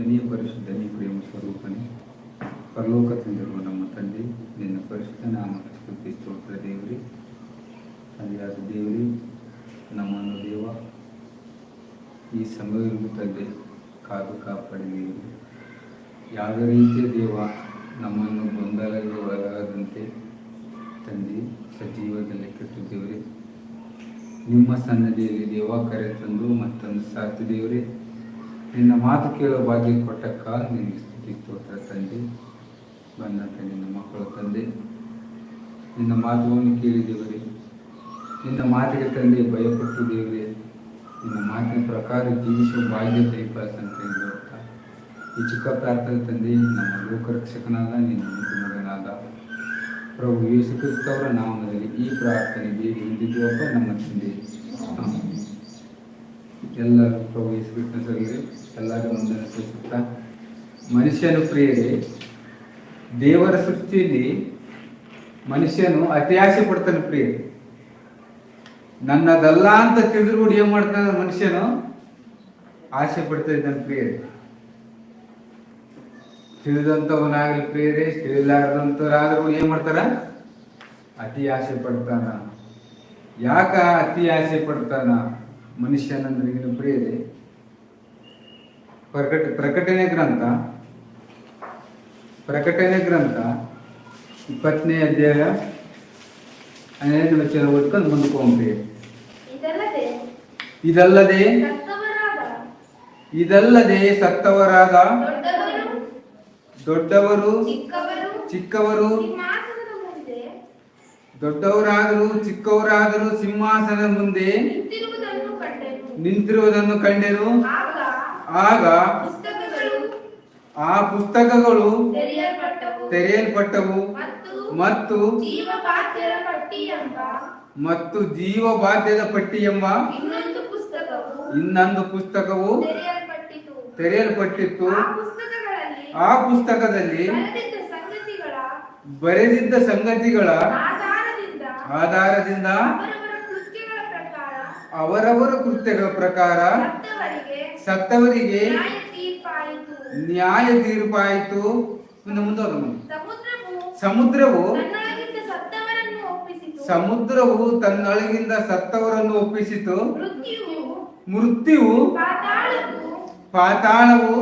ಪರಿಶುದ್ಧನೇ ಪರಿಶುದ್ಧನಿ ಪ್ರೇಮ ಸ್ವರೂಪನೇ ಪರಲೋಕ ತಂದಿರುವ ನಮ್ಮ ತಂದೆ, ನಿನ್ನ ಪರಿಶುದ್ಧ ನಾಮಕ್ಕೆ ಸ್ತುತಿ, ಸ್ತೋತ್ರ ದೇವರಿ. ತಂದೆಯಾದ ದೇವರಿ, ನಮ್ಮನ್ನು ದೇವ, ಈ ಸಮಯವನ್ನು ತಂದೆ, ಕಾದು ಕಾಪಾಡಿ ದೇವರು ಯಾವುದೇ ರೀತಿಯ ದೇವ, ನಮ್ಮನ್ನು ಗೊಂದಲಕ್ಕೆ ಒಳಗಾಗದಂತೆ ತಂದೆ, ಸಜೀವದಲ್ಲಿ ಕೆಟ್ಟು ದೇವರೇ ನಿಮ್ಮ ಸನ್ನದಿಯಲ್ಲಿ ದೇವ ಕರೆ ತಂದು ಮತ್ತೊಂದು ಸಾಥಿ ದೇವರೇ. ನಿನ್ನ ಮಾತು ಕೇಳೋ ಭಾಗ್ಯ ಕೊಟ್ಟ ಕಾಲ ನಿನಗೆ ಸ್ಥಿತಿ ಸ್ತೋತ್ರ ತಂದೆ. ಬಂದಂತ ನಿನ್ನ ಮಕ್ಕಳು ತಂದೆ. ನಿನ್ನ ಮಾತುವನ್ನು ಕೇಳಿದೇವರಿ ನಿನ್ನ ಮಾತಿಗೆ ತಂದೆ, ಭಯಪಟ್ಟು ದೇವರೇ. ನಿನ್ನ ಮಾತಿನ ಪ್ರಕಾರ ಜೀವಿಸುವ ಭಾಗ್ಯ ಹೇಳುತ್ತಾ ಈ ಚಿಕ್ಕ ಪ್ರಾರ್ಥನೆ ತಂದೆ, ನಮ್ಮ ಲೋಕರಕ್ಷಕನಾದ ನಿನ್ನ ಮಗನಾದ ಪ್ರಭು ಯೇಸು ಕ್ರಿಸ್ತವರ ನಾಮದಲ್ಲಿ ಈ ಪ್ರಾರ್ಥನೆ ಬೇಡಿ ಅಂತ ನಮ್ಮ ತಂದೆ. ಎಲ್ಲರೂ ಪ್ರಭು ಯೇಸು ಕ್ರಿಸ್ತನ ಸರಿಗೆ ಎಲ್ಲರೂ ಮುಂದನ್ನು ಸೂಚಿಸುತ್ತಾ ಮನುಷ್ಯನು ಪ್ರಿಯರೇ, ದೇವರ ಸೃಷ್ಟಿಯಲ್ಲಿ ಮನುಷ್ಯನು ಅತಿ ಆಸೆ ಪಡ್ತಾನೆ ಪ್ರಿಯ ನನ್ನದಲ್ಲ ಅಂತ ತಿಳಿದ್ರು ಕೂಡ ಏನ್ ಮಾಡ್ತಾನೆ ಮನುಷ್ಯನು? ಆಸೆ ಪಡ್ತಾ ಇದ್ದಾನೆ ಪ್ರಿಯರೇ. ತಿಳಿದಂಥವನಾಗಲಿ ಪ್ರಿಯರೇ, ತಿಳಿಲಾರದಂಥವ್ರಾದ್ರೂ ಏನು ಮಾಡ್ತಾರ? ಅತಿ ಆಸೆ ಪಡ್ತಾನ. ಯಾಕ ಅತಿ ಆಸೆ ಪಡ್ತಾನ? ಮನುಷ್ಯನಂದ್ರೆ ಈಗಿನ ಪ್ರಿಯರೇ ಪ್ರಕಟ ಪ್ರಕಟಣೆ ಗ್ರಂಥ ಪ್ರಕಟಣೆ ಗ್ರಂಥ ಇಪ್ಪತ್ತನೇ ಅಧ್ಯಾಯ ಹನ್ನೆರಡು ವಚನ ಓದ್ಕೊಂಡು ಮುಂದಕ್ಕೆ ಹೋಗ್ರಿ ಇದಲ್ಲದೆ ಇದಲ್ಲದೆ ಸತ್ತವರಾದ ಇದಲ್ಲದೆ ಸತ್ತವರಾದ ದೊಡ್ಡವರು ದೊಡ್ಡವರು ಚಿಕ್ಕವರು ಚಿಕ್ಕವರು ಸಿಂಹಾಸನದ ಮುಂದೆ ದೊಡ್ಡವರಾದರೂ ಚಿಕ್ಕವರಾದರೂ ಸಿಂಹಾಸನ ಮುಂದೆ ನಿಂತಿರುವುದನ್ನು ಕಂಡೆನು? ಆಗ ಆ ಪುಸ್ತಕಗಳು ತೆರೆಯಲ್ಪಟ್ಟವು ಮತ್ತು ಮತ್ತು ಜೀವ ಬಾಧ್ಯದ ಪಟ್ಟಿ ಎಂಬ ಇನ್ನೊಂದು ಪುಸ್ತಕವು ತೆರೆಯಲ್ಪಟ್ಟಿತ್ತು. ಆ ಪುಸ್ತಕದಲ್ಲಿ ಬರೆದಿದ್ದ ಸಂಗತಿಗಳ ಆಧಾರದಿಂದ ಆಧಾರದಿಂದ ಅವರವರ ಕೃತ್ಯಗಳ ಪ್ರಕಾರ ಅವರವರ ಕೃತ್ಯಗಳ ಪ್ರಕಾರ ಸತ್ತವರಿಗೆ ನ್ಯಾಯ ತೀರ್ಪಾಯಿತು. ಸಮುದ್ರವು ಸಮುದ್ರವು ತನ್ನೊಳಗಿಂದ ಸತ್ತವರನ್ನು ಒಪ್ಪಿಸಿತು. ಮೃತ್ಯುವು ಪಾತಾಳವು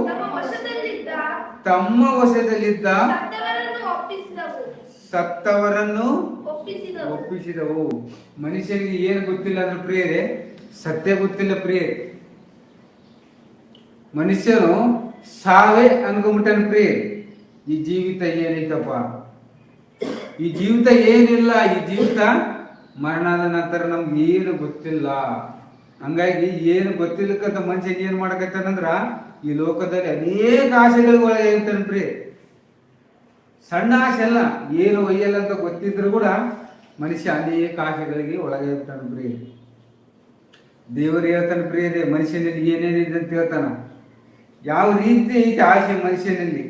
ತಮ್ಮ ವಶದಲ್ಲಿದ್ದ ಸತ್ತವರನ್ನು ಒಪ್ಪಿಸಿದವು. ಮನುಷ್ಯನಿಗೆ ಏನು ಗೊತ್ತಿಲ್ಲ ಅಂದ್ರೆ ಪ್ರಿಯರೇ, ಸತ್ಯ ಗೊತ್ತಿಲ್ಲ ಪ್ರಿಯರೇ. ಮನುಷ್ಯನು ಸಾವೇ ಅನ್ಕೊಂಬಿಟ್ಟನ ಪ್ರಿಯ ಈ ಜೀವಿತ ಏನೈತಪ್ಪ ಈ ಜೀವಿತ ಏನಿಲ್ಲ, ಈ ಜೀವಿತ ಮರಣದ ನಂತರ ನಮ್ಗೆ ಏನು ಗೊತ್ತಿಲ್ಲ. ಹಂಗಾಗಿ ಏನು ಗೊತ್ತಿಲ್ಲಕ್ಕಂತ ಮನುಷ್ಯನಿಗೆ ಏನ್ ಮಾಡಕತ್ತಾನಂದ್ರ, ಈ ಲೋಕದಲ್ಲಿ ಅನೇಕ ಆಸೆಗಳಿಗೆ ಒಳಗೆ ಇರ್ತಾನೆ ಪ್ರಿಯ ಸಣ್ಣ ಆಸೆ ಅಲ್ಲ ಏನು ಒಯ್ಯಲ್ಲ ಅಂತ ಗೊತ್ತಿದ್ರು ಕೂಡ ಮನುಷ್ಯ ಅನೇಕ ಆಸೆಗಳಿಗೆ ಒಳಗೆ ಇರ್ತಾನೆ ಪ್ರಿಯ. ದೇವರು ಹೇಳ್ತಾನೆ ಪ್ರಿಯರೇ ಮನುಷ್ಯನಲ್ಲಿ ಏನೇನಿದೆ ಅಂತ ಹೇಳ್ತಾನ. ಯಾವ ರೀತಿ ಐತೆ ಆಸೆ ಮನುಷ್ಯನಲ್ಲಿ?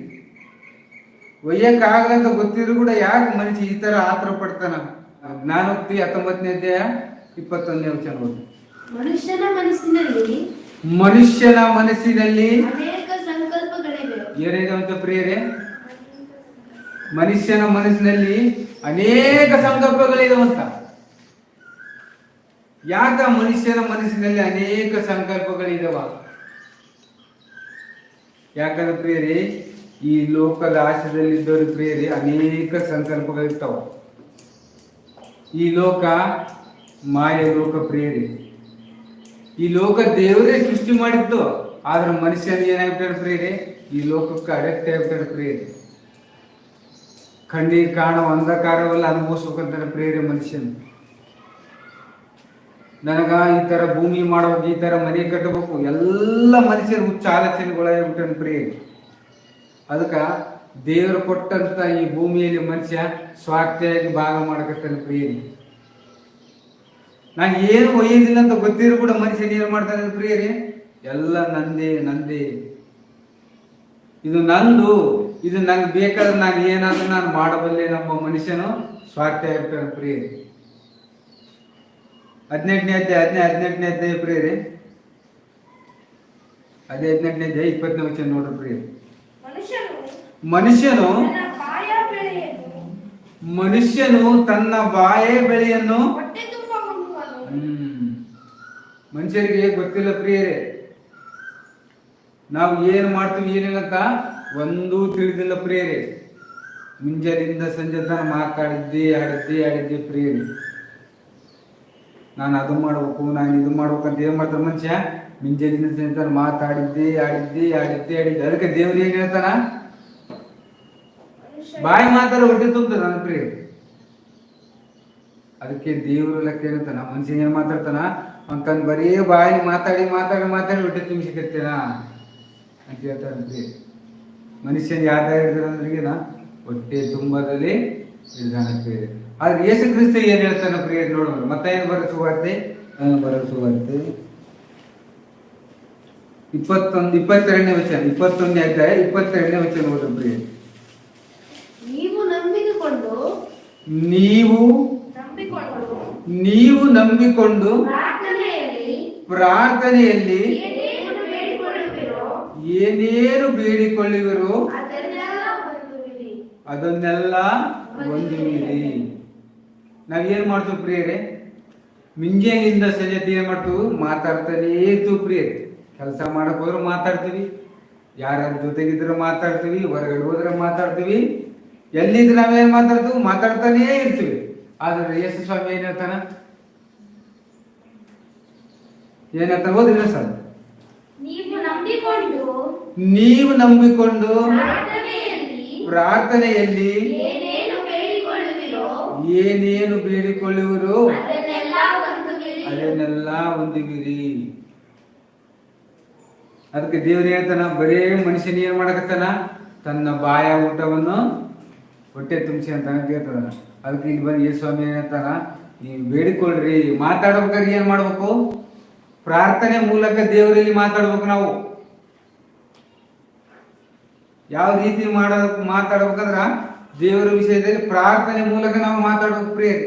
ಒಯ್ಯಕ್ಕಾಗದಂತ ಗೊತ್ತಿದ್ರು ಕೂಡ ಯಾಕೆ ಮನುಷ್ಯ ಈ ತರ ಆತರ ಪಡ್ತಾನ? ಜ್ಞಾನೋಕ್ತಿ ಹತ್ತೊಂಬತ್ತನೇ ಅಧ್ಯಾಯ ಇಪ್ಪತ್ತೊಂದನೇ ವಚನ ಓದಿ. ಮನುಷ್ಯನ ಮನಸ್ಸಿನಲ್ಲಿ ಮನುಷ್ಯನ ಮನಸ್ಸಿನಲ್ಲಿ ಅನೇಕ ಸಂಕಲ್ಪಗಳಿವೆ. ಏನಿದೆ ಅಂತ ಪ್ರಿಯರೇ? ಮನುಷ್ಯನ ಮನಸ್ಸಿನಲ್ಲಿ ಅನೇಕ ಸಂಕಲ್ಪಗಳಿದಾವಂತ. ಯಾಕ ಮನುಷ್ಯನ ಮನಸ್ಸಿನಲ್ಲಿ ಅನೇಕ ಸಂಕಲ್ಪಗಳಿದಾವ? ಯಾಕಂದ್ರೆ ಪ್ರೇರಿ ಈ ಲೋಕದ ಆಶಯದಲ್ಲಿದ್ದವರು ಪ್ರೇರಿ ಅನೇಕ ಸಂಕಲ್ಪಗಳಿರ್ತಾವ. ಈ ಲೋಕ ಮಾಯ ಲೋಕ ಪ್ರೇರಿ ಈ ಲೋಕ ದೇವರೇ ಸೃಷ್ಟಿ ಮಾಡಿದ್ದು, ಆದ್ರೆ ಮನುಷ್ಯನ ಏನಾಗ್ಬಿಟ್ಟಾರೆ ಪ್ರೇರಿ ಈ ಲೋಕಕ್ಕೆ ಅಡಕ್ಟ್ ಆಗ್ಬಿಟ್ಟಾರೆ ಪ್ರಿಯರೇ. ಕಣ್ಣೀರ್ ಕಾಣೋ ಅಂಧಕಾರವಲ್ಲ ಅನುಭವಿಸ್ಬೇಕಂತಾನೆ ಪ್ರೇರೆ ಮನುಷ್ಯನ. ನನಗ ಈ ಥರ ಭೂಮಿ ಮಾಡ್ಬೇಕು ಈ ಥರ ಮನೆ ಕಟ್ಟಬೇಕು, ಎಲ್ಲ ಮನುಷ್ಯನ ಹುಚ್ಚ ಆಲೋಚನೆಗಳಾಗ್ಬಿಟ್ಟನ ಪ್ರೇರೆ ಅದಕ್ಕೆ ದೇವರು ಕೊಟ್ಟಂತ ಈ ಭೂಮಿಯಲ್ಲಿ ಮನುಷ್ಯ ಸ್ವಾರ್ಥಿಯಾಗಿ ಭಾಗ ಮಾಡಕತ್ತಾನೆ ಪ್ರೇರಿ ನಾನು ಏನು ಒಯ್ಯೋದಿಲ್ಲ ಅಂತ ಗೊತ್ತಿದ್ರು ಕೂಡ ಮನುಷ್ಯನ ಏನು ಮಾಡ್ತಾನೆ ಪ್ರಿಯರಿ? ಎಲ್ಲ ನಂದೇ ನಂದೇ. ಇದು ನಂದು. ಇದು ನಂಗೆ ಬೇಕಾದ್ರೆ ನಾನು ಏನಾದ್ರೂ ನಾನು ಮಾಡಬಲ್ಲೆ ನಮ್ಮ ಮನುಷ್ಯನು ಸ್ವಾರ್ಥ ಆಗ್ತಾನೆ ಪ್ರಿಯರಿ ಹದಿನೆಂಟನೇ ಅಧ್ಯಾಯ ಹದಿನೈದು ಹದಿನೆಂಟನೇ ಅಧ್ಯಾಯ ಪ್ರಿಯರಿ. ಅದೇ ಹದಿನೆಂಟನೇ ಇಪ್ಪತ್ತನೇ ವಚನ ನೋಡ್ರಿ ಪ್ರಿಯರಿ. ಮನುಷ್ಯನು ಮನುಷ್ಯನು ತನ್ನ ಬಾಯ ಬೆಳೆಯನ್ನು ಹ್ಮ್. ಮನುಷ್ಯರಿಗೆ ಗೊತ್ತಿಲ್ಲ ಪ್ರಿಯರೇ. ನಾವು ಏನು ಮಾಡ್ತೀವಿ ಏನಿಲ್ಲ ಅಂತ ಒಂದೂ ತಿಳಿದಿಲ್ಲ ಪ್ರೇರೆ ಮುಂಜಾನೆಯಿಂದ ಸಂಜೆ ತನಕ ಮಾತಾಡಿದ್ದೆ, ಆಡಿದ್ದೆ ಆಡಿದ್ದೆ ಪ್ರೇರೆ ನಾನು ಅದು ಮಾಡ್ಬೇಕು, ನಾನು ಇದು ಮಾಡ್ಬೇಕು ಅಂತ ಏನು ಮಾಡ್ತಾರೆ ಮನುಷ್ಯ? ಮುಂಜಾನೆಯಿಂದ ಸಂಜೆ ತನಕ ಮಾತಾಡಿದ್ದೆ, ಆಡಿದ್ದೆ ಆಡಿದ್ದೆ ಆಡಿದ್ದೆ. ಅದಕ್ಕೆ ದೇವ್ರು ಏನ್ ಹೇಳ್ತಾನ? ಬಾಯಿ ಮಾತಾಡ ಹೊಟ್ಟೆ ತುಂಬ ನನ್ನ ಪ್ರೇರೆ ಅದಕ್ಕೆ ದೇವರು ಲೆಕ್ಕ ಏನಂತಾನ ಮನುಷ್ಯ ಏನು ಮಾತಾಡ್ತಾನ? ಅವ್ನ ಬರೀ ಬಾಯಿ ಮಾತಾಡಿ ಮಾತಾಡಿ ಮಾತಾಡಿ ಹೊಟ್ಟೆ ತುಂಬಿಸಿಕತ್ತೇನ ಅಂತ ಹೇಳ್ತಾನ ಪ್ರಿಯ ಮನುಷ್ಯನ ಯಾವ್ದ ಹಿಡಿದ್ರಂದ್ರಿಗಿನ ಹೊಟ್ಟೆ ತುಂಬದಲ್ಲಿ ಇದ್ದಾನ ಪ್ರಿಯ ಆದ್ರೆ ಯೇಸು ಕ್ರಿಸ್ತ ಏನ್ ಹೇಳ್ತಾನ ಪ್ರಿಯ ನೋಡೋಣ ಮತ್ತೆ ಏನ್ ಬರೋ ಸುವಾರ್ತೆ? ಬರೋ ಸುವಾರ್ತೆ. ಇಪ್ಪತ್ತೊಂದು ಇಪ್ಪತ್ತೆರಡನೇ ವಚನ ಇಪ್ಪತ್ತೊಂದನೇ ಅಧ್ಯಾಯ ಇಪ್ಪತ್ತೆರಡನೇ ವಚನ ಓದು ಪ್ರಿಯ ನೀವು ನಂಬಿಕೊಂಡು ನೀವು ನಂಬಿಕೊಂಡು ನೀವು ನಂಬಿಕೊಂಡು ಪ್ರಾರ್ಥನೆಯಲ್ಲಿ ಏನೇನು ಬೇಡಿಕೊಳ್ಳುವಿರೋ ಅದನ್ನೆಲ್ಲ ಹೊಂದುವಿರಿ. ನಾವೇನ್ ಮಾಡ್ತೀವಿ ಪ್ರಿಯರೇ? ಮುಂಜಾನೆಯಿಂದ ಸಂಜೆ ಏನ್ ಮಾಡ್ತೀವಿ ಮಾತಾಡ್ತಾನೇ ಇತ್ತು ಪ್ರಿಯರೇ. ಕೆಲಸ ಮಾಡಕ್ ಹೋದ್ರೆ ಮಾತಾಡ್ತೀವಿ ಯಾರ್ಯಾರ ಜೊತೆಗಿದ್ರೆ ಮಾತಾಡ್ತೀವಿ ಹೊರಗಡೆ ಹೋದ್ರೆ ಮಾತಾಡ್ತೀವಿ. ಎಲ್ಲಿದ್ರೆ ನಾವೇನ್ ಮಾತಾಡ್ತೀವಿ? ಮಾತಾಡ್ತಾನೇ ಇರ್ತೀವಿ. ಆದ್ರೆ ಯೇಸು ಸ್ವಾಮಿ ಏನ್ ಹೇಳ್ತಾನ? ಏನ್ ಹೇಳ್ತಾನೆ? ಓದಿಲ್ಲ ಸರ್ ನೀವು ನಂಬಿಕೊಂಡು ಪ್ರಾರ್ಥನೆಯಲ್ಲಿ ಏನೇನು ಬೇಡಿಕೊಳ್ಳುವಿರೋ ಅದನ್ನೆಲ್ಲ ಹೊಂದುವಿರಿ ಅದಕ್ಕೆ ದೇವ್ರು ಹೇಳ್ತಾನ ಬರೇ ಮನುಷ್ಯನ ಏನ್ ಮಾಡಕತ್ತಾನ? ತನ್ನ ಬಾಯ ಊಟವನ್ನು ಹೊಟ್ಟೆ ತುಂಬಿಸಿ ಅಂತ ಕೇಳ್ತದ ಅದಕ್ಕೆ ಇಲ್ಲಿ ಬಂದು ಯೇಸು ಸ್ವಾಮಿ ಏನಂತಾನ ಹೇಳ್ತಾನ ನೀವು ಬೇಡಿಕೊಳ್ಳ್ರಿ ಮಾತಾಡ್ಬೇಕಾದ್ರೆ ಏನ್ ಮಾಡ್ಬೇಕು? ಪ್ರಾರ್ಥನೆ ಮೂಲಕ ದೇವರಲ್ಲಿ ಮಾತಾಡ್ಬೇಕು ನಾವು. ಯಾವ ರೀತಿ ಮಾಡ, ಮಾತಾಡ್ಬೇಕಂದ್ರ ದೇವರ ವಿಷಯದಲ್ಲಿ ಪ್ರಾರ್ಥನೆ ಮೂಲಕ ನಾವು ಮಾತಾಡ್ಬೇಕು ಪ್ರೇರಿ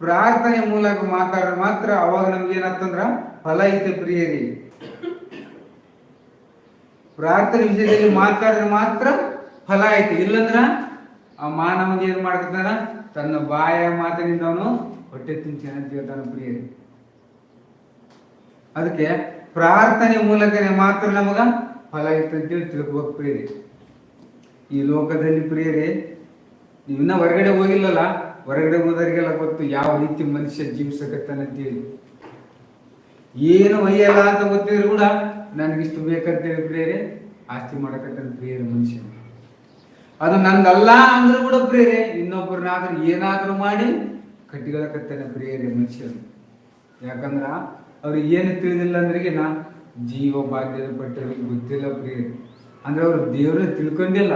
ಪ್ರಾರ್ಥನೆ ಮೂಲಕ ಮಾತಾಡ್ರೆ ಮಾತ್ರ ಅವಾಗ ನಮ್ಗೆ ಏನಾಗ್ತಂದ್ರ ಫಲ ಐತೆ ಪ್ರಿಯರಿ. ಪ್ರಾರ್ಥನೆ ವಿಷಯದಲ್ಲಿ ಮಾತಾಡಿದ್ರೆ ಮಾತ್ರ ಫಲ ಐತಿ. ಇಲ್ಲಂದ್ರ ಆ ಮಾನವನ್ ಏನ್ ಮಾಡ್ತಾನ ತನ್ನ ಬಾಯ ಮಾತಿನಿಂದ ಅವನು ಹೊಟ್ಟೆ ಅಂತ ಹೇಳ್ತಾನ ಪ್ರಿಯರಿ. ಅದಕ್ಕೆ ಪ್ರಾರ್ಥನೆ ಮೂಲಕನೇ ಮಾತ್ರ ನಮಗ ಫಲ ಇತ್ತು ಅಂತೇಳಿ ತಿಳ್ಕೊಬೇಕು ಪ್ರಿಯರಿ. ಈ ಲೋಕದಲ್ಲಿ ಪ್ರೇರಿ ಇನ್ನ ಹೊರಗಡೆ ಹೋಗಿಲ್ಲಲ್ಲ, ಹೊರಗಡೆ ಹೋದವರಿಗೆಲ್ಲ ಗೊತ್ತು ಯಾವ ರೀತಿ ಮನುಷ್ಯ ಜೀವಿಸಕತ್ತಾನಂತೇಳಿ ಏನು ಒಯ್ಯಲ್ಲ ಅಂತ ಗೊತ್ತಿದ್ರು ಕೂಡ ನನಗಿಷ್ಟು ಬೇಕಂತೇಳಿ ಪ್ರೇರಿ ಆಸ್ತಿ ಮಾಡಕತ್ತಾನ ಪ್ರೇರಿ ಮನುಷ್ಯ. ಅದು ನಂದಲ್ಲ ಅಂದ್ರೂ ಕೂಡ ಪ್ರೇರಿ ಇನ್ನೊಬ್ಬರನ್ನಾದ್ರೂ ಏನಾದರೂ ಮಾಡಿ ಕಟ್ಟಿಗಳಕತ್ತಾನೆ ಪ್ರೇರಿ ಮನುಷ್ಯರು. ಯಾಕಂದ್ರ ಅವ್ರಿಗೆ ಏನು ತಿಳಿದಿಲ್ಲ ಅಂದ್ರಿಗೆ ನಾ ಜೀವ ಭಾಗ್ಯದ ಪಟ್ಟರಿಗೆ ಗೊತ್ತಿಲ್ಲ ಪ್ರಿಯರಿ ಅಂದ್ರೆ ಅವ್ರು ದೇವ್ರನ್ನ ತಿಳ್ಕೊಂಡಿಲ್ಲ.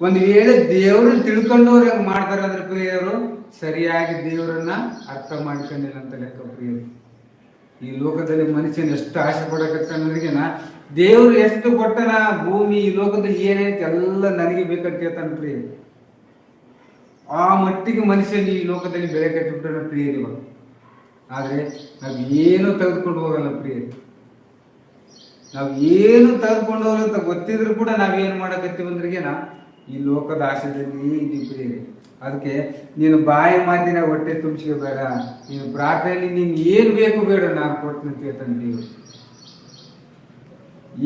ಒಂದು ವೇಳೆ ದೇವ್ರನ್ನ ತಿಳ್ಕೊಂಡವ್ರು ಹೆಂಗ್ ಮಾಡ್ತಾರೆ ಅಂದ್ರೆ ಪ್ರಿಯರು ಸರಿಯಾಗಿ ದೇವರನ್ನ ಅರ್ಥ ಮಾಡ್ಕೊಂಡಿಲ್ಲ ಅಂತ ಲೆಕ್ಕ ಪ್ರಿಯರು ಈ ಲೋಕದಲ್ಲಿ ಮನುಷ್ಯನ ಎಷ್ಟು ಆಸೆ ಪಡಕತ್ತಾನಂದ್ರಿಗೆನ ದೇವ್ರು ಎಷ್ಟು ಕೊಟ್ಟನ ಭೂಮಿ, ಈ ಲೋಕದಲ್ಲಿ ಏನೈತೆ ಎಲ್ಲ ನನಗೆ ಬೇಕಂತ ಹೇಳ್ತಾನ ಪ್ರಿಯ. ಆ ಮಟ್ಟಿಗೆ ಮನುಷ್ಯನ ಈ ಲೋಕದಲ್ಲಿ ಬೆಳೆ ಕಟ್ಟಿಬಿಟ್ಟಾನ ಪ್ರಿಯರಿ ಇವಾಗ ಆದ್ರೆ ನಾವ್ ಏನು ತೆಗೆದುಕೊಂಡು ಹೋಗಲ್ಲ ಪ್ರಿಯ. ನಾವ್ ಏನು ತಗೊಂಡವ್ರು ಅಂತ ಗೊತ್ತಿದ್ರು ಕೂಡ ನಾವೇನ್ ನಾ ಈ ಲೋಕದ ಆಶೆದಲ್ಲಿ ಪ್ರಿಯರಿ ಅದಕ್ಕೆ ನೀನು ಬಾಯಿ ಮಾತಿನ ಹೊಟ್ಟೆ ತುಂಬಿಸ್ಕೋಬೇಡ ನೀನು ಪ್ರಾರ್ಥನೆಯಲ್ಲಿ ನಿನ್ ಏನು ಬೇಕು ಬೇಡ ನಾನು ಕೊಡ್ತೀನಿ ಅಂತ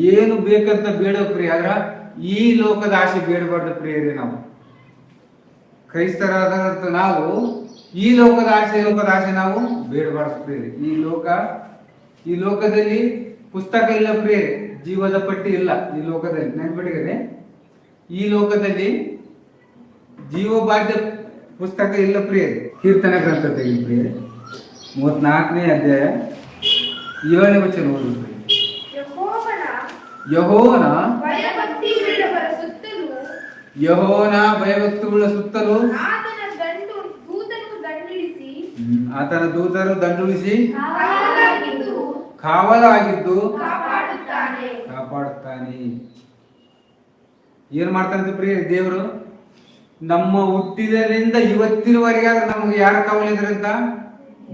ಏನು ಬೇಕಂತ ಬೇಡ ಪ್ರಿಯ, ಆದ್ರ ಈ ಲೋಕದ ಆಸೆ ಬೇಡಬಾರ್ದು ಪ್ರಿಯರೇ ನಾವು. ಕ್ರೈಸ್ತರಾದಂತ ನಾವು, ಈ ಲೋಕದ ಆಸೆ ಲೋಕದ ಆಸೆ ನಾವು ಬೇಡಬಾರ್ದು ಪ್ರಿಯರಿ ಈ ಲೋಕ, ಈ ಲೋಕದಲ್ಲಿ ಪುಸ್ತಕ ಇಲ್ಲ ಪ್ರೇರೆ ಜೀವದ ಪಟ್ಟಿ ಇಲ್ಲ ಈ ಲೋಕದಲ್ಲಿ ನೆನ್ಪಿಟ್ಟಿದ್ರೆ ಈ ಲೋಕದಲ್ಲಿ ಜೀವಬಾಧ್ಯ ಪುಸ್ತಕ ಇಲ್ಲ ಪ್ರಿಯರ್. ಕೀರ್ತನ ಗ್ರಂಥ ತೆಗಿ ಪ್ರಿಯರ್. ಮೂವತ್ನಾಲ್ಕನೇ ಅಧ್ಯಾಯ ಏಳನೇ ವಚನ ಓದು ಯಹೋನ ಯಹೋನ ಭಯಭಕ್ತಿಗಳ ಸುತ್ತಲೂ ಆತನ ದೂತರು ದಂಡುಳಿಸಿ ಕಾವಲಾಗಿದ್ದು ಕಾಪಾಡುತ್ತಾನೆ. ಕಾಪಾಡುತ್ತಾನೆ. ಏನ್ ಮಾಡ್ತಾನೆ ಪ್ರಿಯ ದೇವರು ನಮ್ಮ ಹುಟ್ಟಿದರಿಂದ ಇವತ್ತಿನವರೆಗೆ ನಮ್ಗೆ ಯಾರು ಕಾವಲಿದ್ರಂತ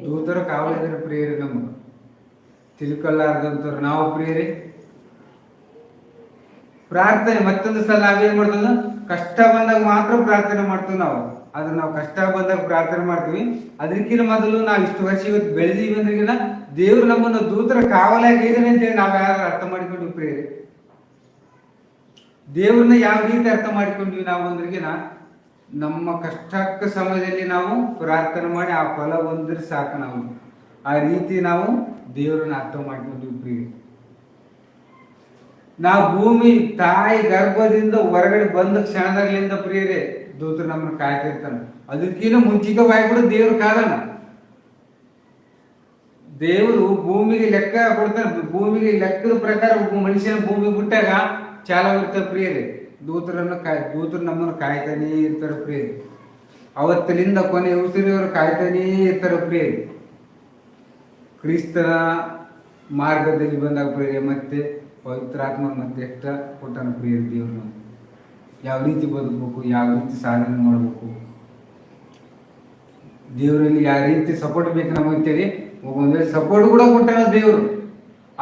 ದೂತರು ಕಾವಲಿದ್ರೆ ಪ್ರಿಯರಿ ನಮಗೆ. ತಿಳ್ಕೊಳ್ಳಾರ್ದಂತವ್ರು ನಾವು ಪ್ರಿಯರಿ. ಪ್ರಾರ್ಥನೆ ಮತ್ತೊಂದು ಸಲ ನಾವೇನ್ ಮಾಡ್ತದ ಕಷ್ಟ ಬಂದಾಗ ಮಾತ್ರ ಪ್ರಾರ್ಥನೆ ಮಾಡ್ತೀವಿ ನಾವು. ಆದ್ರೆ ನಾವು ಕಷ್ಟ ಬಂದಾಗ ಪ್ರಾರ್ಥನೆ ಮಾಡ್ತೀವಿ. ಅದಕ್ಕಿಂತ ಮೊದಲು ನಾವು ಇಷ್ಟು ವರ್ಷ ಇವತ್ತು ಬೆಳೆದೀವಿ ಅಂದ್ರಿಗಿನ ದೇವ್ರು ನಮ್ಮನ್ನು ದೂತರ ಕಾವಲಾಗಿ ಇದ್ದಾನೆ ಅಂತೇಳಿ ನಾವು ಯಾರು ಅರ್ಥ ಮಾಡಿಕೊಂಡು ಪ್ರೇರಿ ದೇವ್ರನ್ನ ಯಾವ ರೀತಿ ಅರ್ಥ ಮಾಡಿಕೊಂಡ್ವಿ ನಾವು ಅಂದ್ರಿಗಿನ ನಮ್ಮ ಕಷ್ಟಕ್ಕ ಸಮಯದಲ್ಲಿ ನಾವು ಪ್ರಾರ್ಥನೆ ಮಾಡಿ ಆ ಫಲ ಹೊಂದ್ರೆ ಸಾಕು ನಾವು. ಆ ರೀತಿ ನಾವು ದೇವರನ್ನ ಅರ್ಥ ಮಾಡ್ಕೊಂಡ್ವಿ ಪ್ರಿಯ ನಾವು ಭೂಮಿ ತಾಯಿ ಗರ್ಭದಿಂದ ಹೊರಗಡೆ ಬಂದ ಕ್ಷಣದಲ್ಲಿಂದ ಪ್ರಿಯರೇ, ದೂತರು ನಮ್ಮನ್ನ ಕಾಯ್ತಿರ್ತಾನೆ. ಅದಕ್ಕಿಂತ ಮುಂಚಿತವಾಗಿ ಕೂಡ ದೇವ್ರು ಕಾದನ ದೇವರು ಭೂಮಿಗೆ ಲೆಕ್ಕ ಕೊಡ್ತಾನೆ. ಭೂಮಿಗೆ ಲೆಕ್ಕದ ಪ್ರಕಾರ ಒಬ್ಬ ಮನುಷ್ಯನ ಭೂಮಿ ಬಿಟ್ಟಾಗ ಚಾಲ ಇರ್ತಾರೆ ಪ್ರಿಯರೇ. ದೂತರನ್ನು ಕಾಯ್, ದೂತರು ನಮ್ಮನ್ನು ಕಾಯ್ತಾನೇ ಇರ್ತಾರೆ ಪ್ರಿಯರಿ. ಅವತ್ತಿನಿಂದ ಕೊನೆ ಉಸಿರಿಯವರು ಕಾಯ್ತಾನೇ ಇರ್ತಾರೆ ಪ್ರಿಯರಿ. ಕ್ರಿಸ್ತನ ಮಾರ್ಗದಲ್ಲಿ ಬಂದಾಗ ಪ್ರಿಯರೇ, ಮತ್ತೆ ಪವಿತ್ರಾತ್ಮ ಮತ್ತೆ ಎಷ್ಟ ಕೊಟ್ಟಾನ ಪ್ರಿಯರ್ ದೇವ್ರು. ಯಾವ ರೀತಿ ಬದುಕಬೇಕು, ಯಾವ ರೀತಿ ಸಾಧನೆ ಮಾಡಬೇಕು. ದೇವರಲ್ಲಿ ಯಾವ ರೀತಿ ಸಪೋರ್ಟ್ ಬೇಕು ನಮಗೆ ಅಂತೇಳಿ ಒಂದ್ ವೇಳೆ ಸಪೋರ್ಟ್ ಕೂಡ ಕೊಟ್ಟಾನ ದೇವರು.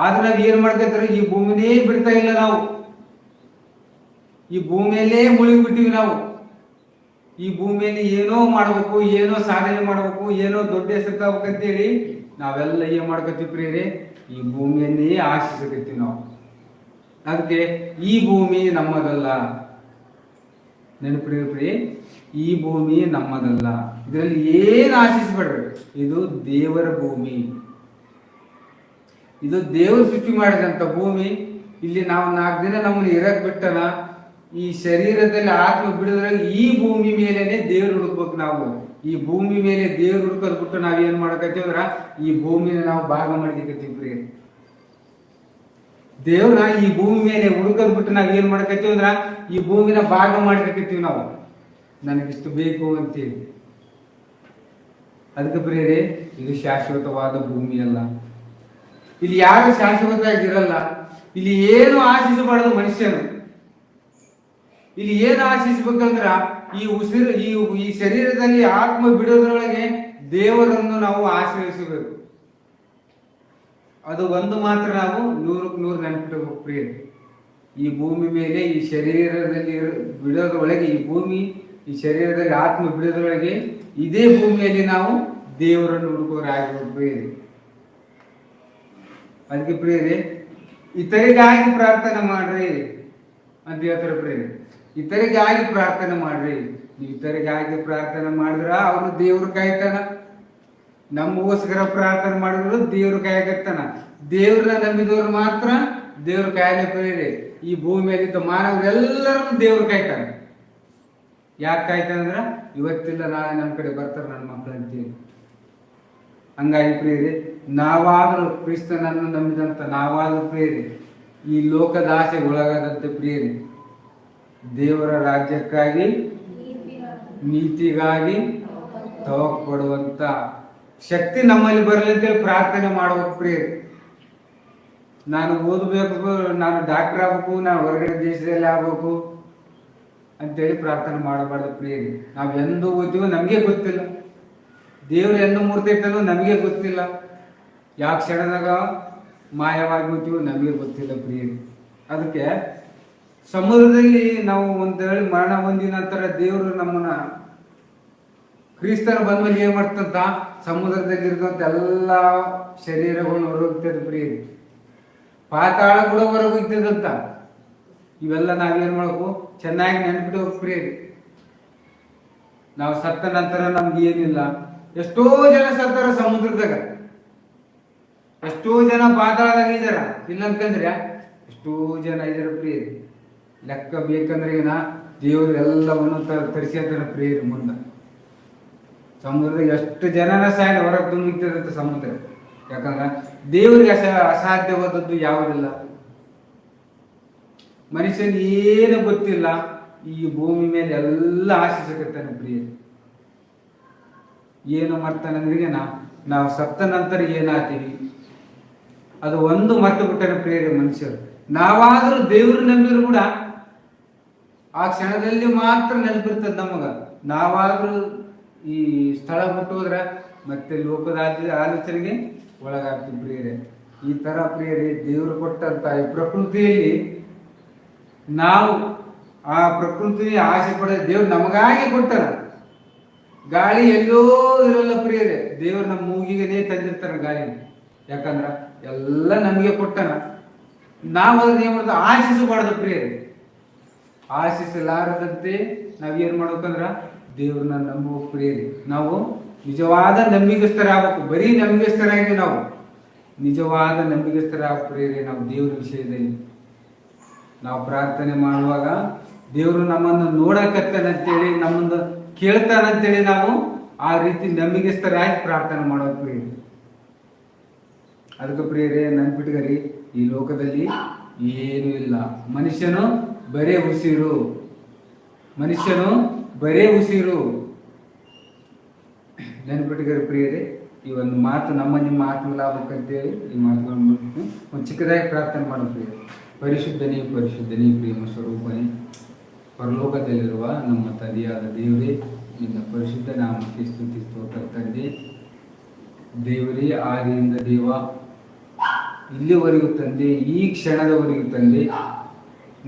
ಆದ್ರೆ ನಾವು ಏನ್ ಮಾಡ್ಕೊತಾರೆ ಈ ಭೂಮಿನೇ ಬಿಡ್ತಾ ಇಲ್ಲ ನಾವು. ಈ ಭೂಮಿಯಲ್ಲೇ ಮುಳುಗಿಬಿಟ್ಟಿವಿ ನಾವು. ಈ ಭೂಮಿಯಲ್ಲಿ ಏನೋ ಮಾಡ್ಬೇಕು, ಏನೋ ಸಾಧನೆ ಮಾಡ್ಬೇಕು, ಏನೋ ದೊಡ್ಡ ಹೆಸರು ತಗೋಬೇಕಂತೇಳಿ ನಾವೆಲ್ಲ ಏನ್ ಮಾಡ್ಕೊತೀವಿ ಪ್ರಿಯರೇ? ಈ ಭೂಮಿಯನ್ನೇ ಆಶಿಸಕತ್ತೀವಿ ನಾವು. ಅದಕ್ಕೆ ಈ ಭೂಮಿ ನಮ್ಮದಲ್ಲ. ನೆನಪಿಡಿ ಈ ಭೂಮಿ ನಮ್ಮದಲ್ಲ. ಇದರಲ್ಲಿ ಏನು ಆಶಿಸ್ಬೇಡ್ರಿ? ಇದು ದೇವರ ಭೂಮಿ. ಇದು ದೇವರು ಸೃಷ್ಟಿ ಮಾಡಿದಂತ ಭೂಮಿ. ಇಲ್ಲಿ ನಾವು ನಾಲ್ಕು ದಿನ ನಮ್ಮನ್ನ ಇರಕ್ ಬಿಟ್ಟನ ಈ ಶರೀರದಲ್ಲಿ ಆತ್ಮ ಬಿಡಿದ್ರೆ ಈ ಭೂಮಿ ಮೇಲೇನೆ ದೇವ್ರು ಹುಡುಕ್ಬೇಕು ನಾವು. ಈ ಭೂಮಿ ಮೇಲೆ ದೇವ್ರು ಹುಡುಕೋದ್ ಬಿಟ್ಟು ನಾವೇನ್ ಮಾಡಕತ್ತೀವಿ ಅಂದ್ರ, ಈ ಭೂಮಿನ ನಾವು ಭಾಗ ಮಾಡ್ಲಿಕ್ಕತ್ತೀವಿ ದೇವ್ರ ಈ ಭೂಮಿ ಮೇಲೆ ಹುಡುಕೋದ್ ಬಿಟ್ಟು ನಾವ್ ಏನ್ ಮಾಡಕತ್ತೀವಿ ಅಂದ್ರ ಈ ಭೂಮಿನ ಭಾಗ ಮಾಡ್ಕತ್ತೀವಿ ನಾವು. ನನಗಿಷ್ಟು ಬೇಕು ಅಂತೇಳಿ. ಅದಕ್ಕೆ ಪ್ರಿಯರೇ, ಇದು ಶಾಶ್ವತವಾದ ಭೂಮಿ ಅಲ್ಲ. ಇಲ್ಲಿ ಯಾರು ಶಾಶ್ವತವಾಗಿರಲ್ಲ. ಇಲ್ಲಿ ಏನು ಆಶಿಸಬಾರದು ಮನುಷ್ಯನು. ಇಲ್ಲಿ ಏನು ಆಶಿಸ್ಬೇಕಂದ್ರ ಈ ಉಸಿರು, ಈ ಈ ಶರೀರದಲ್ಲಿ ಆತ್ಮ ಬಿಡೋದ್ರೊಳಗೆ ದೇವರನ್ನು ನಾವು ಆಶ್ರಯಿಸಬೇಕು. ಅದು ಒಂದು ಮಾತ್ರ ನಾವು ನೂರಕ್ಕೆ ನೂರು ನೆನಪಿಡಬೇಕು ಪ್ರಿಯ ಈ ಭೂಮಿ ಮೇಲೆ ಈ ಶರೀರದಲ್ಲಿ ಬಿಡೋದ್ರ ಬಿಡೋದ್ರೊಳಗೆ ಈ ಭೂಮಿ, ಈ ಶರೀರದಲ್ಲಿ ಆತ್ಮ ಬಿಡೋದ್ರೊಳಗೆ ಇದೇ ಭೂಮಿಯಲ್ಲಿ ನಾವು ದೇವರನ್ನು ಹುಡುಕೋರಾಗಬೇಕು ಪ್ರಿಯರಿ ಅದಕ್ಕೆ ಪ್ರಿಯರಿ, ಇತರಿಗಾಗಿ ಪ್ರಾರ್ಥನೆ ಮಾಡ್ರಿ ಅಂತ ಹೇಳ್ತಾರೆ ಪ್ರಿಯರಿ. ಇತರಿಗಾಗಿ ಪ್ರಾರ್ಥನೆ ಮಾಡ್ರಿ. ಇತರಿಗಾಗಿ ಪ್ರಾರ್ಥನೆ ಮಾಡಿದ್ರ ಅವನು ದೇವ್ರ ಕಾಯ್ತಾನ. ನಮಗೋಸ್ಕರ ಪ್ರಾರ್ಥನೆ ಮಾಡಿದ್ರು ದೇವ್ರ ಕಾಯಕತ್ತಾನ ದೇವ್ರನ್ನ ನಂಬಿದವ್ರು ಮಾತ್ರ ದೇವ್ರ ಕಾಯಲೆ ಪ್ರೇರಿ ಈ ಭೂಮಿಯಲ್ಲಿದ್ದ ಮಾನವರೆಲ್ಲರನ್ನು ದೇವ್ರ ಕಾಯ್ತಾನೆ ಯಾಕೆ ಕಾಯ್ತಾನಂದ್ರ ಇವತ್ತಿಲ್ಲ ನಾಳೆ ನಮ್ಮ ಕಡೆ ಬರ್ತಾರೆ ನನ್ನ ಮಕ್ಕಳು ಅಂತೇಳಿ ಹಂಗಾಗಿ ಪ್ರೇರಿ ನಾವಾದರೂ ಕ್ರಿಸ್ತನನ್ನು ನಂಬಿದಂತ ನಾವಾದರೂ ಪ್ರೇರಿ ಈ ಲೋಕದ ಆಸೆಗೆ ಒಳಗಾದಂತೆ ಪ್ರಿಯರಿ ದೇವರ ರಾಜ್ಯಕ್ಕಾಗಿ ನೀತಿಗಾಗಿ ತವಕೊಡುವಂತ ಶಕ್ತಿ ನಮ್ಮಲ್ಲಿ ಬರಲಿ ಅಂತೇಳಿ ಪ್ರಾರ್ಥನೆ ಮಾಡ್ಬೇಕು ಪ್ರಿಯ. ನಾನು ಓದಬೇಕು, ನಾನು ಡಾಕ್ಟರ್ ಆಗ್ಬೇಕು, ನಾನು ಹೊರಗಡೆ ದೇಶದಲ್ಲಿ ಆಗ್ಬೇಕು ಅಂತೇಳಿ ಪ್ರಾರ್ಥನೆ ಮಾಡಬಾರ್ದು ಪ್ರಿಯರಿ ನಾವು ಎಂದು ಓದ್ತೀವೋ ನಮಗೆ ಗೊತ್ತಿಲ್ಲ. ದೇವ್ರು ಎಂದು ಮೂರ್ತಿ ಇಟ್ಟನೋ ನಮಗೆ ಗೊತ್ತಿಲ್ಲ. ಯಾವ ಕ್ಷಣದಾಗ ಮಾಯವಾಗಿ ಹೋಗ್ತೀವೋ ನಮಗೆ ಗೊತ್ತಿಲ್ಲ ಪ್ರಿಯರಿ ಅದಕ್ಕೆ ಸಮುದ್ರದಲ್ಲಿ ನಾವು ಒಂದು ಹೇಳಿ ಮರಣ ಹೊಂದಿದ ನಂತರ ದೇವರು ನಮ್ಮನ್ನ ಕ್ರಿಸ್ತನ ಬಂದ್ಮೇಲೆ ಏನ್ ಮಾಡ್ತಂತ ಸಮುದ್ರದಲ್ಲಿ ಇರುವಂತ ಎಲ್ಲ ಶರೀರಗಳು ಹೊರಗೋಗ್ತದೆ ಪ್ರಿಯ ಪಾತಾಳ ಕೂಡ ಹೊರಗೋಗ್ತದಂತ ಇವೆಲ್ಲ ನಾವೇನ್ ಮಾಡಬೇಕು? ಚೆನ್ನಾಗಿ ನೆನ್ಪಿಟ್ಟು ಪ್ರಿಯ ನಾವು ಸತ್ತ ನಂತರ ನಮ್ಗೆ ಏನಿಲ್ಲ. ಎಷ್ಟೋ ಜನ ಸತ್ತಾರ ಸಮುದ್ರದಾಗ. ಎಷ್ಟೋ ಜನ ಪಾತಾಳದಾಗ ಇದಾರ. ಇಲ್ಲ ಅಂತಂದ್ರೆ ಎಷ್ಟೋ ಜನ ಇದಾರ ಪ್ರಿಯ ಲೆಕ್ಕ ಬೇಕಂದ್ರೆ ಏನ? ದೇವರು ಎಲ್ಲವನ್ನು ತರಿಸ್ಕೊಂತಾನೆ ಪ್ರಿಯರು ಮುಂದ. ಸಮುದ್ರದಾಗ ಎಷ್ಟು ಜನನ ಸಹಾಯ ಹೊರಗೆ ತುಂಬಿಟ್ಟಿರುತ್ತೆ ಸಮುದ್ರ. ಯಾಕಂದ್ರೆ ದೇವರಿಗೆ ಅಸ, ಅಸಾಧ್ಯವಾದದ್ದು ಯಾವುದಿಲ್ಲ. ಮನುಷ್ಯನ್ ಏನು ಗೊತ್ತಿಲ್ಲ, ಈ ಭೂಮಿ ಮೇಲೆ ಎಲ್ಲ ಆಶಿಸಕತ್ತಾನೆ ಪ್ರಿಯ. ಏನು ಮಾಡ್ತಾನಂದ್ರಿಗೆ ನಾ, ನಾವು ಸತ್ತ ನಂತರ ಏನಾಗ್ತೀವಿ? ಅದು ಒಂದು ಮರ್ತು ಬಿಟ್ಟರೆ ಪ್ರಿಯರಿ ಮನುಷ್ಯರು. ನಾವಾದರೂ ದೇವರು ನಂಬಿದ್ರು ಕೂಡ ಆ ಕ್ಷಣದಲ್ಲಿ ಮಾತ್ರ ನೆನಪಿರ್ತದೆ ನಮಗ. ನಾವಾದ್ರೂ ಈ ಸ್ಥಳ ಮುಟ್ಟೋದ್ರ ಮತ್ತೆ ಲೋಕದ ಆಲೋಚನೆಗೆ ಒಳಗಾಗ್ತೀವಿ ಪ್ರಿಯರೇ. ಈ ತರ ಪ್ರಿಯರೇ, ದೇವರು ಕೊಟ್ಟಂತ ಈ ಪ್ರಕೃತಿಯಲ್ಲಿ ನಾವು ಆ ಪ್ರಕೃತಿ ಆಸೆ ಪಡೆದ ದೇವ್ರು ನಮಗಾಗಿ ಕೊಟ್ಟಾರ ಗಾಳಿ ಎಲ್ಲೋ ಇರಲ್ಲ ಪ್ರಿಯರೇ. ದೇವ್ರು ನಮ್ಮ ಮೂಗಿಗೆನೇ ತಂದಿರ್ತಾರ ಗಾಳಿ. ಯಾಕಂದ್ರ ಎಲ್ಲ ನಮಗೆ ಕೊಟ್ಟನ. ನಾವು ಅದನ್ನ ಏನ್ ಮಾಡೋದು ಆಶಿಸಬಾರ್ದು ಪ್ರಿಯರೇ. ಆಶಿಸಲಾರದಂತೆ ನಾವ್ ಏನ್ ಮಾಡ್ಬೇಕಂದ್ರ ದೇವ್ರನ್ನ ನಂಬುವ ಪ್ರಿಯರಿ. ನಾವು ನಿಜವಾದ ನಂಬಿಗಸ್ತರಾಗಬೇಕು ಬರೀ ನಂಬಿಗಸ್ತರಾಗಿ ನಾವು. ನಿಜವಾದ ನಂಬಿಗಸ್ತರ ಪ್ರಿಯರಿ ನಾವು ದೇವ್ರ ವಿಷಯದಲ್ಲಿ. ನಾವು ಪ್ರಾರ್ಥನೆ ಮಾಡುವಾಗ ದೇವರು ನಮ್ಮನ್ನು ನೋಡಕತ್ತೇಳಿ ನಮ್ಮನ್ನು ಕೇಳ್ತಾನಂತೇಳಿ ನಾವು ಆ ರೀತಿ ನಂಬಿಗಸ್ತರಾಗಿ ಪ್ರಾರ್ಥನೆ ಮಾಡೋದು ಪ್ರೇರಿ ಅದಕ್ಕೆ ಪ್ರೇರೆ ನೆನ್ಪಿಟ್ಕರಿ, ಈ ಲೋಕದಲ್ಲಿ ಏನೂ ಇಲ್ಲ. ಮನುಷ್ಯನು ಬರೇ ಉಸಿರು. ಮನುಷ್ಯನು ಬರೇ ಉಸಿರು. ನೆನಪಿಟ್ಟಿಗರ ಪ್ರಿಯರೇ, ಈ ಒಂದು ಮಾತು ನಮ್ಮ ನಿಮ್ಮ ಆತ್ಮಲಾಭಕ್ಕಂತೇಳಿ ಈ ಮಾತುಗಳನ್ನು. ಒಂದು ಚಿಕ್ಕದಾಗಿ ಪ್ರಾರ್ಥನೆ ಮಾಡೋ ಪ್ರಿಯ ಪರಿಶುದ್ಧನೇ ಪರಿಶುದ್ಧನೇ ಪ್ರೇಮ ಸ್ವರೂಪನೇ, ಪರಲೋಕದಲ್ಲಿರುವ ನಮ್ಮ ತಂದೆಯಾದ ದೇವರೇ, ನಿನ್ನ ಪರಿಶುದ್ಧ ನಾಮಕ್ಕೆ ಸ್ತುತಿ, ಸ್ತೋತ್ರ ತಂದೆ. ದೇವರೇ ಆದಿಯಿಂದ ದೇವ, ಇಲ್ಲಿವರೆಗೂ ತಂದೆ, ಈ ಕ್ಷಣದವರೆಗೂ ತಂದೆ,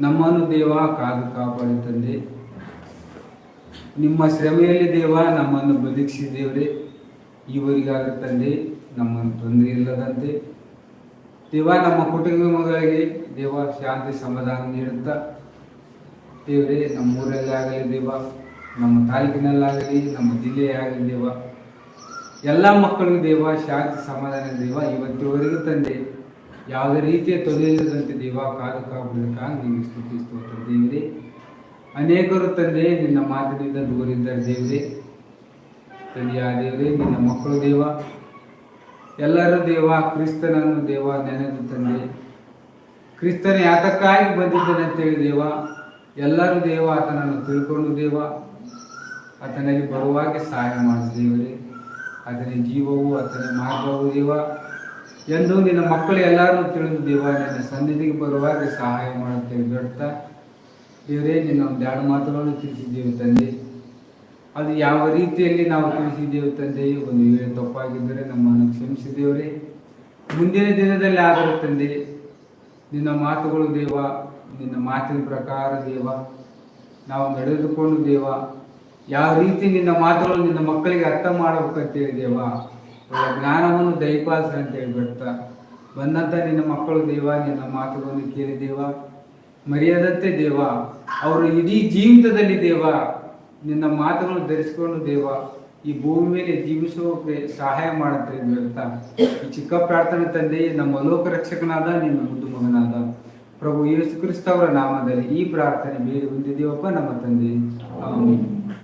ನಮ್ಮನ್ನು ದೇವ, ಕಾದು ಕಾಪಾಡಿ ತಂದೆ. ನಿಮ್ಮ ಶ್ರಮೆಯಲ್ಲಿ ದೇವ, ನಮ್ಮನ್ನು ಬದುಕಿಸಿ ದೇವರೇ. ತಂದೆ, ನಮ್ಮನ್ನು ತೊಂದರೆ ಇಲ್ಲದಂತೆ. ದೇವ, ನಮ್ಮ ಕುಟುಂಬಗಳಿಗೆ ದೇವ ಶಾಂತಿ ಸಮಾಧಾನ ನೀಡುತ್ತಾ. ದೇವರೇ ನಮ್ಮ ಊರಲ್ಲಿ ಆಗಲಿ ದೇವ, ನಮ್ಮ ತಾಲೂಕಿನಲ್ಲಾಗಲಿ, ನಮ್ಮ ಜಿಲ್ಲೆಯಾಗಲಿ ದೇವ. ಎಲ್ಲ ಮಕ್ಕಳಿಗೂ ದೇವ ಶಾಂತಿ ಸಮಾಧಾನ ದೇವ. ಇವತ್ತಿವರೆಗೂ ತಂದೆ ಯಾವುದೇ ರೀತಿಯ ತೊಂದರೆ ಇಲ್ಲದಂತೆ ದೇವ, ಕಾದು ಕಾಪಾಡಕ್ಕಾಗಿ ನಿಮಗೆ ಸ್ತುತಿ ಸ್ತೋತ್ರ ದೇವರೇ. ಅನೇಕರು ತಂದೆ, ನಿನ್ನ ಮಾತಿನಿಂದ ದೂರಿದ್ದಾರೆ ದೇವರೇ. ತಂದೆಯ ದೇವರೇ, ನಿನ್ನ ಮಕ್ಕಳು ದೇವ. ಎಲ್ಲರೂ ದೇವ, ಕ್ರಿಸ್ತನನ್ನು ದೇವ, ನೆನೆದು ತಂದೆ. ಕ್ರಿಸ್ತನ ಯಾತಕ್ಕಾಗಿ ಬಂದಿದ್ದಾನೆ ಅಂತೇಳಿ ದೇವ. ಎಲ್ಲರೂ ದೇವ, ಆತನನ್ನು ತಿಳ್ಕೊಂಡು ದೇವ. ಆತನಲ್ಲಿ ಬರುವಾಗೆ ಸಹಾಯ ಮಾಡು ದೇವರೇ. ಆತನ ಜೀವವು, ಆತನ ಮಾರ್ಗವು ದೇವ. ಎಂದು ನಿನ್ನ ಮಕ್ಕಳು ಎಲ್ಲರೂ ತಿಳಿದು ದೇವ, ನನ್ನ ಸನ್ನಿಧಿಗೆ ಬರುವಾಗ ಸಹಾಯ ಮಾಡುತ್ತೇವೆ ಬೇಡ್ತಾ ದೇವರೇ, ನಿನ್ನ ಎರಡು ಮಾತುಗಳನ್ನು ತಿಳಿಸಿದ್ದೇವೆ ತಂದೆ. ಅದು ಯಾವ ರೀತಿಯಲ್ಲಿ ನಾವು ತಿಳಿಸಿದ್ದೇವೆ ತಂದೆ ಒಂದು ವೇಳೆ ತಪ್ಪಾಗಿದ್ದರೆ ನಮ್ಮನ್ನು ಕ್ಷಮಿಸಿದ್ದೇವರೇ ಮುಂದಿನ ದಿನದಲ್ಲಿ ಆದರೂ ತಂದೆ, ನಿನ್ನ ಮಾತುಗಳು ದೇವ, ನಿನ್ನ ಮಾತಿನ ಪ್ರಕಾರ ದೇವ, ನಾವು ನಡೆದುಕೊಂಡು ದೇವ, ಯಾವ ರೀತಿ ನಿನ್ನ ಮಾತುಗಳು ನಿನ್ನ ಮಕ್ಕಳಿಗೆ ಅರ್ಥ ಮಾಡಬೇಕಂತೇಳಿ ದೇವ ಅವರ ಜ್ಞಾನವನ್ನು ದಯಪಾಲಿಸ ಅಂತೇಳಿ ಬರ್ತಾ ಬಂದಂಥ ನಿನ್ನ ಮಕ್ಕಳು ದೇವ, ನಿನ್ನ ಮಾತುಗಳನ್ನು ಕೇಳಿ ದೇವ. ಮರೆಯದಂತೆ ದೇವ. ಅವರು ಇಡೀ ಜೀವಿತದಲ್ಲಿ ದೇವ. ನಿನ್ನ ಮಾತುಗಳನ್ನು ಧರಿಸಿಕೊಂಡು ದೇವ, ಈ ಭೂಮಿ ಮೇಲೆ ಜೀವಿಸೋಕೆ ಸಹಾಯ ಮಾಡುತ್ತೆ ಹೇಳ್ತಾ. ಈ ಚಿಕ್ಕ ಪ್ರಾರ್ಥನೆ ತಂದೆ ನಮ್ಮ ಲೋಕ ರಕ್ಷಕನಾದ ನಿನ್ನ ಮುದ್ದು ಪ್ರಭು ಯೇಸು ಕ್ರಿಸ್ತವರ ನಾಮದಲ್ಲಿ ಈ ಪ್ರಾರ್ಥನೆ ಬೇರೆ ಹೊಂದಿದ್ದೇವಪ್ಪ ನಮ್ಮ ತಂದೆ.